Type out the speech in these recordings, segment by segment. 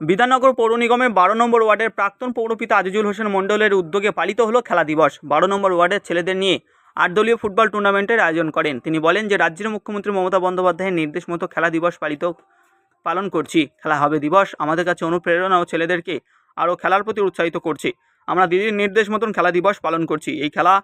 বিধাননগর পৌর নিগমের বারো নম্বর ওয়ার্ডের প্রাক্তন পৌরপিতা আজিজুল হোসেন মণ্ডলের উদ্যোগে পালিত হলো খেলা দিবস। বারো নম্বর ওয়ার্ডের ছেলেদের নিয়ে আট দলীয় ফুটবল টুর্নামেন্টের আয়োজন করেন। তিনি বলেন যে, রাজ্যের মুখ্যমন্ত্রী মমতা বন্দ্যোপাধ্যায়ের নির্দেশ মতো খেলা দিবস পালিত, পালন করছি। খেলা হবে দিবস। আমাদের কাছে অনুপ্রেরণা ও ছেলেদেরকে আরও খেলার প্রতি উৎসাহিত করছে। আমরা দিদির নির্দেশ মতন খেলা দিবস পালন করছি। এই খেলা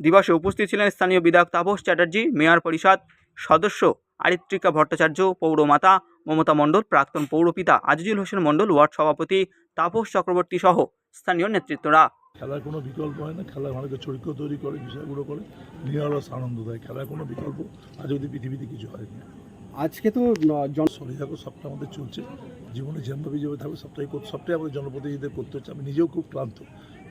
দিবসে উপস্থিত ছিলেন স্থানীয় বিধায়ক তাপস চ্যাটার্জি, মেয়র পরিষদ সদস্য আরিত্রিকা ভট্টাচার্য, পৌরমাতা মমতা মণ্ডল প্রাক্তন পৌরপিতা আজিজুল হোসেন মণ্ডল ওয়ার্ড সভাপতি তাপস চক্রবর্তী সহ স্থানীয় নেতৃত্বরা। খেলার কোনো বিকল্প হয় না খেলা আমাদেরকে চরিত্র তৈরি করে বিষয়গুলো করে নিরলস আনন্দ দেয় খেলার কোনো বিকল্প আজ অব্দি পৃথিবীতে কিছু হয় না আজকে তো জন সরে থাকো সবটা আমাদের চলছে জীবনে যেমভাবে যেভাবে থাকবে সবটাই করতে সবটাই আমাদের জনপ্রতিনিধিদের করতে হচ্ছে আমি নিজেও খুব ক্লান্ত।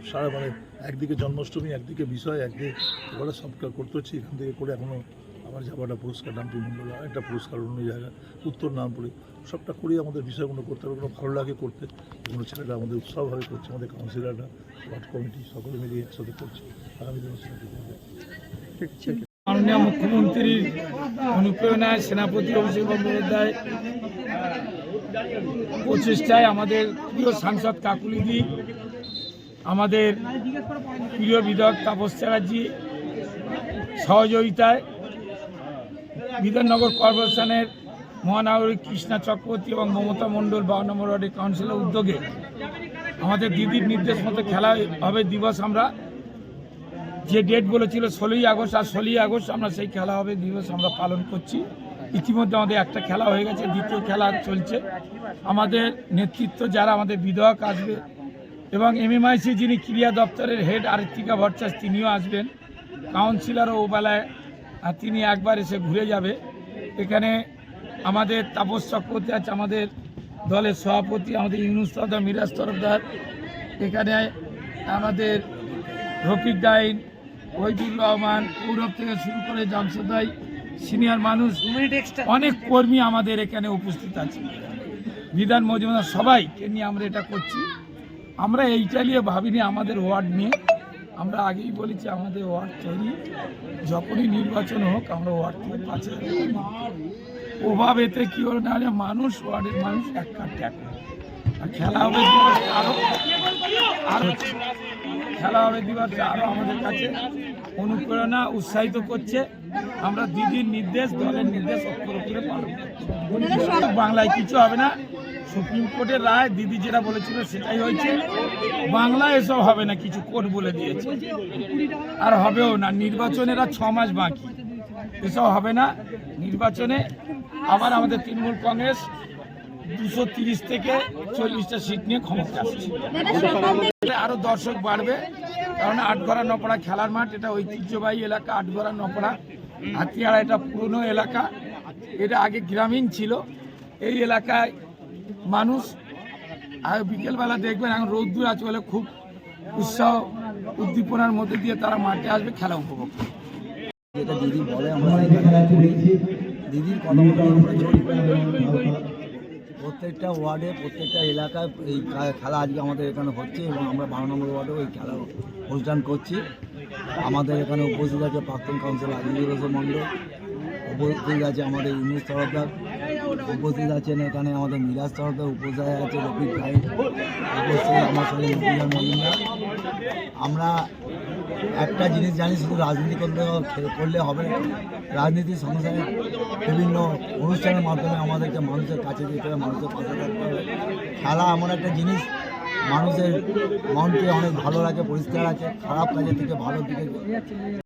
সারা মানে একদিকে জন্মাষ্টমী একদিকে বিষয় একদিকে এগুলো সব করতে হচ্ছে এখান থেকে করে এখনও আমার যাওয়াটা পুরস্কার ডাম্পি মণ্ডল একটা পুরস্কার অন্য জায়গা উত্তর নামপুরে। সবটা করেই আমাদের বিষয়গুলো করতে হবে, কোনো ভালো লাগে করতে। এগুলো ছেলেরা আমাদের উৎসাহভাবে করছে, আমাদের কাউন্সিলররা ওয়ার্ড কমিটি সকলে মিলিয়ে একসাথে করছে। আগামী দিনে সেটা করবে মাননীয় মুখ্যমন্ত্রীর অনুপ্রেরণায় সেনাপতি অভিষেক বন্দ্যোপাধ্যায়, প্রচেষ্টায় আমাদের প্রিয় সাংসদ কাকুলিদি, আমাদের প্রিয় বিধায়ক তাপস চ্যাটার্জি, সহযোগিতায় বিধাননগর কর্পোরেশনের মহানগরী কৃষ্ণা চক্রবর্তী এবং মমতা মণ্ডল বারো নম্বর ওয়ার্ডের কাউন্সিলের উদ্যোগে আমাদের দিদির নির্দেশ মতো খেলা হবে দিবস আমরা যে ডেট বলেছিল ষোলোই আগস্ট আর ষোলোই আগস্ট আমরা সেই খেলা হবে দিবস আমরা পালন করছি। ইতিমধ্যে আমাদের একটা খেলা হয়ে গেছে, দ্বিতীয় খেলা চলছে। আমাদের নেতৃত্ব যারা আমাদের বিধায়ক আসবে এবং এমএমআইসি যিনি ক্রিয়া দপ্তরের হেড আরিত্রিকা ভট্টাচার্য তিনিও আসবেন। কাউন্সিলরও ও আহ, তিনি একবার এসে ঘুরে যাবে। এখানে আমাদের তাপস চক্রবর্তী আছে আমাদের দলের সভাপতি আমাদের ইউনুস তরফদার মিরাজ তরফদার এখানে আমাদের রফিক গাইন ওইদুর রহমান গৌরব থেকে শুরু করে জামশেদাই সিনিয়র মানুষ অনেক কর্মী আমাদের এখানে উপস্থিত আছে। বিধান মজুমদার সবাইকে নিয়ে আমরা এটা করছি। আমরা এইটা নিয়ে ভাবিনি আমাদের ওয়ার্ড নিয়ে। আমরা আগেই বলেছি আমাদের ওয়ার্ড তৈরি। যখনই নির্বাচন হোক, আমরা ওয়ার্ড থেকে পাচ্ছে প্রভাব এতে কী হলো না হলে মানুষ ওয়ার্ডের মানুষ এক কাঠ এক আর খেলা হবে আরও আরও খেলা হবে দিবসে আরও আমাদের কাছে অনুপ্রেরণা উৎসাহিত করছে। আমরা দিদির নির্দেশ, দলের নির্দেশ অক্ষর অক্ষরে পালন বাংলায় কিছু হবে না। সুপ্রিম কোর্টের রায় দিদি যেটা বলেছিল সেটাই হয়েছে। বাংলা এসব হবে না, কিছু কোর্ট বলে দিয়েছে। আর হবেও না, নির্বাচনের আর ছ মাস বাকি। এসব হবে না, নির্বাচনে আবার আমাদের তৃণমূল কংগ্রেস দুশো তিরিশ থেকে চল্লিশটা সিট নিয়ে ক্ষমতা আসছে। আরও দর্শক বাড়বে, কারণ আটগড়া নপড়া খেলার মাঠ, এটা ঐতিহ্যবাহী এলাকা আটগড়া নপড়া। হাতিয়াড়া এটা পুরনো এলাকা, এটা আগে গ্রামীণ ছিল। এই এলাকায় মানুষ, আর বিকেলবেলা দেখবেন এখন রোদ্দুর আছে বলে খুব উৎসাহ, উদ্দীপনার মধ্যে দিয়ে তারা মাঠে আসবে, খেলা উপভোগ প্রত্যেকটা ওয়ার্ডে, প্রত্যেকটা এলাকায় এই খেলা আজকে আমাদের এখানে হচ্ছে এবং আমরা বারো নম্বর ওয়ার্ডেও এই খেলা অনুষ্ঠান করছি। আমাদের এখানে উপস্থিত আছে প্রাক্তন কাউন্সিলর আজিজুল হোসেন মণ্ডল, উপস্থিত আছে আমাদের ইউনুস তরফদার উপস্থিত আছেন এখানে আমাদের মিরাজ তরফদার উপস্থিত আছে রফিক ভাই, উপস্থিত আমার সঙ্গে নবীন মজুমদার। আমরা একটা জিনিস জানি, শুধু রাজনীতি করলে করলে হবে রাজনীতির সঙ্গে বিভিন্ন অনুষ্ঠানের মাধ্যমে আমাদেরকে মানুষের কাছে যেতে হবে মানুষের পাশে থাকতে হবে খেলা এমন একটা জিনিস, মানুষের মনকে অনেক ভালো রাখে, পরিষ্কার আছে খারাপ কাজের থেকে ভালো দিকে